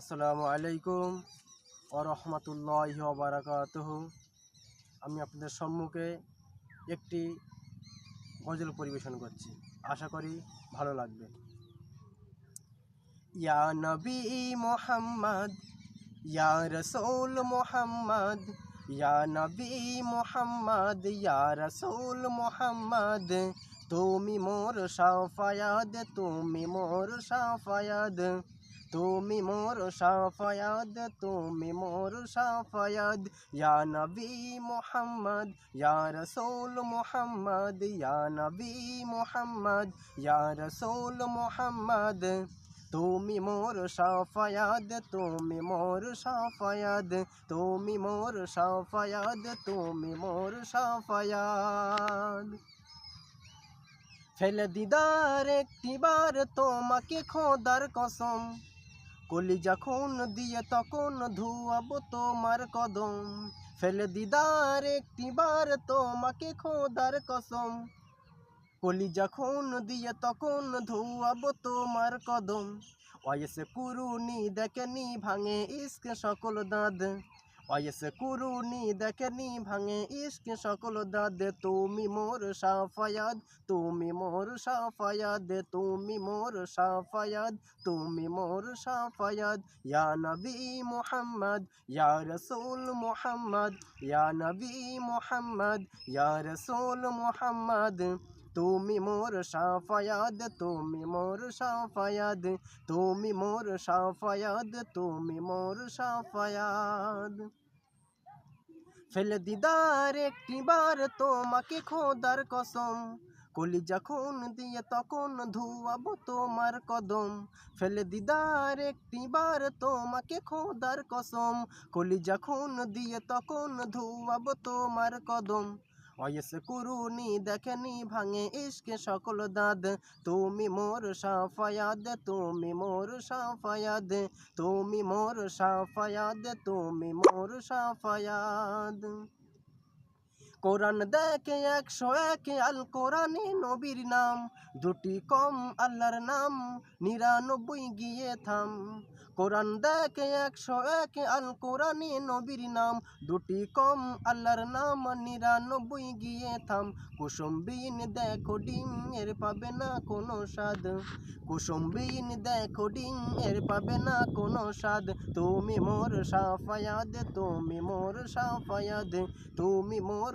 আসসালামু আলাইকুম ও রহমতুল্লাহ আমি আপনাদের সম্মুখে একটি গজল পরিবেশন করছি। আশা করি ভালো লাগবে। ইয়া নবী মোহাম্মদ, ইয়া রসৌল মোহাম্মদ, ইয়া নবী মোহাম্মদ, ইয়া রসৌল মোহাম্মদ, তুমি মোর সাফায়াদ তুমি মোর সাফায়াদ তুমি মোর সাফায়াদ তুমি মোর সাফায়াদ ইয়া নবী মোহাম্মদ, ইয়া রসৌল মোহাম্মদ, ইয়া নবী মোহাম্মদ, ইয়া রসৌল মোহাম্মদ। তুমি মোর সাফায়াদ তুমি মোর সাফায়াদ তুমি মোর সাফায়াদ তুমি মোর সাফায়াদ ফেলে দিদার একটিবার তোমাকে খোদার কসম কলি যখন দিয়ে তখন ধুয়াবো তোমার কদম। ফেলে দিদার একটিবার তোমাকে খোদার কসম। কলি যখন দিয়ে তখন ধুয়াবো তোমার কদম। ওয়েসে কুরুনি দেখেনি, ভাঙে ইস্কে সকল দাঁত। ওয়েসে কুরুনি দেখেনি ভাঙে ইস্ক সকল দাঁত। তুমি মোর সাফায়াদ তুমি মোর সাফায়াদ তুমি মোর সাফায়াদ তুমি মোর সাফায়াদ ইয়া নবী মুহাম্মদ, ইয়া রসুল মুহাম্মদ, ইয়া নবী মুহাম্মদ, ইয়া রসুল মুহাম্মদ। তুমি মোর সাফায়াদ, তুমি মোর সাফায়াদ, তুমি মোর সাফায়াদ, তুমি মোর সাফায়াদ। ফেল দিদার একটিবার তোমাকে খোদার কসম কলি যখন দিয়ে তখন ধুয়াবো তোমার কদম। ফেলে দিদার একটিবার তোমাকে খোদার কসম কলি যখন দিয়ে তখন ধুয়াবো তোমার কদম। অয়েস কুরুনি দেখেনি ভাঙে ইশকে সকল দাদ তুমি মোর সাফায়াদ তুমি মোর সাফায়াদ তুমি মোর সাফায়াদ তুমি মোর সাফায়াদ কোরআন দেখে একশো এক আল কোরআনে নবীর নাম। দুটি কম আল্লাহর নাম, নিরানব্বই গিয়ে থাম। কোরআন দেখে একশো এক আল কোরআনে নবীর নাম। দুটি কম আল্লাহর নাম, নিরানব্বই গিয়ে থাম। কুসুম্বিন দেখো ডিম, এর পাবে না কোনো স্বাদ। কুসুম্বিন দেখো ডিম, এর পাবে না কোনো স্বাদ। তুমি মোর সাফায়াদ তুমি মোর সাফায়াদ তুমি মোর